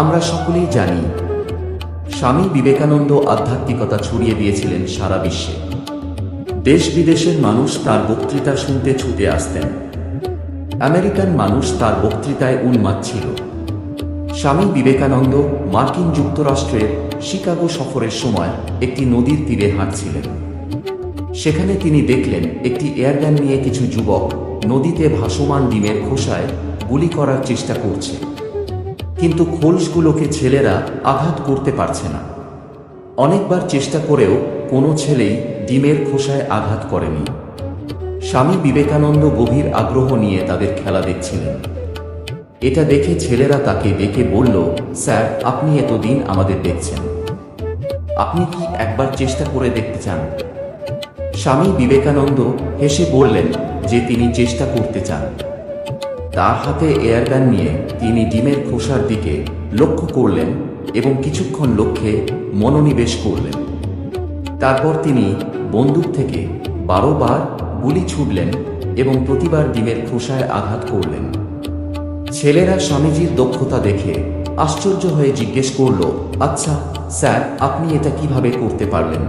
আমরা সকলেই জানি, স্বামী বিবেকানন্দ আধ্যাত্মিকতা ছড়িয়ে দিয়েছিলেন সারা বিশ্বে। দেশ বিদেশের মানুষ তার বক্তৃতা শুনতে ছুটে আসতেন। আমেরিকান মানুষ তার বক্তৃতায় উন্মাদ ছিল। স্বামী বিবেকানন্দ মার্কিন যুক্তরাষ্ট্রের শিকাগো সফরের সময় একটি নদীর তীরে হাঁটছিলেন। সেখানে তিনি দেখলেন একটি এয়ারগান নিয়ে কিছু যুবক নদীতে ভাসমান ডিমের খোসায় গুলি করার চেষ্টা করছে। কিন্তু খোলসগুলোকে ছেলেরা আঘাত করতে পারছে না। অনেকবার চেষ্টা করেও কোনো ছেলেই ডিমের খোসায় আঘাত করেনি। স্বামী বিবেকানন্দ গভীর আগ্রহ নিয়ে তাদের খেলা দেখছিলেন। এটা দেখে ছেলেরা তাকে ডেকে বলল, স্যার, আপনি এতদিন আমাদের দেখছেন। আপনি কি একবার চেষ্টা করে দেখতে চান? স্বামী বিবেকানন্দ হেসে বললেন যে তিনি চেষ্টা করতে চান। তার হাতে এয়ারগান নিয়ে তিনি ডিমের খোসার দিকে লক্ষ্য করলেন এবং কিছুক্ষণ লক্ষ্যে মনোনিবেশ করলেন। তারপর তিনি বন্দুক থেকে বারো বার গুলি ছুটলেন এবং প্রতিবার ডিমের খোসায় আঘাত করলেন। ছেলেরা স্বামীজির দক্ষতা দেখে আশ্চর্য হয়ে জিজ্ঞেস করল আচ্ছা স্যার, আপনি এটা কীভাবে করতে পারলেন?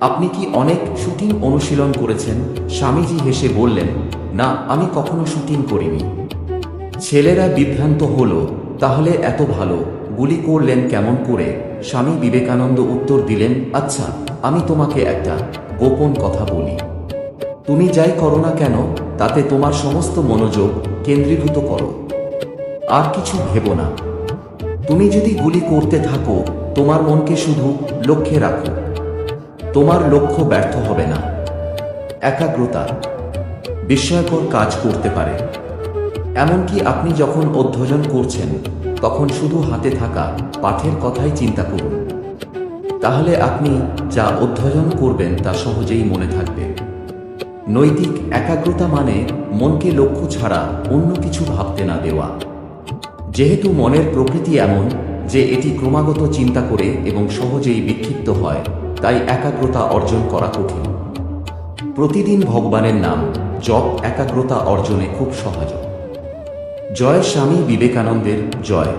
আপনি কি অনেক শুটিং অনুশীলন করেছেন? স্বামীজি হেসে বললেন না, আমি কখনো শুটিং করিনি। ছেলেরা বিভ্রান্ত হলো, তাহলে এত ভালো, গুলি করলেন কেমন করে? স্বামী বিবেকানন্দ উত্তর দিলেন আচ্ছা আমি তোমাকে একটা গোপন কথা বলি। তুমি যাই করো না কেন, তাতে তোমার সমস্ত মনোযোগ কেন্দ্রীভূত করো। আর কিছু ভেব না। তুমি যদি গুলি করতে থাকো, তোমার মনকে শুধু লক্ষ্যে রাখো। তোমার লক্ষ্য ব্যর্থ হবে না। একাগ্রতা বিস্ময়কর কাজ করতে পারে। এমনকি আপনি যখন অধ্যয়ন করছেন, তখন শুধু হাতে থাকা পাঠের কথাই চিন্তা করুন। তাহলে আপনি যা অধ্যয়ন করবেন তা সহজেই মনে থাকবে। নৈতিক একাগ্রতা মানে মনকে লক্ষ্য ছাড়া অন্য কিছু ভাবতে না দেওয়া। যেহেতু মনের প্রকৃতি এমন যে এটি ক্রমাগত চিন্তা করে এবং সহজেই বিক্ষিপ্ত হয়, তাই একাগ্রতা অর্জন করা কঠিন। প্রতিদিন ভগবানের নাম জপ একাগ্রতা অর্জনে খুব সহজ। জয় স্বামী বিবেকানন্দের জয়।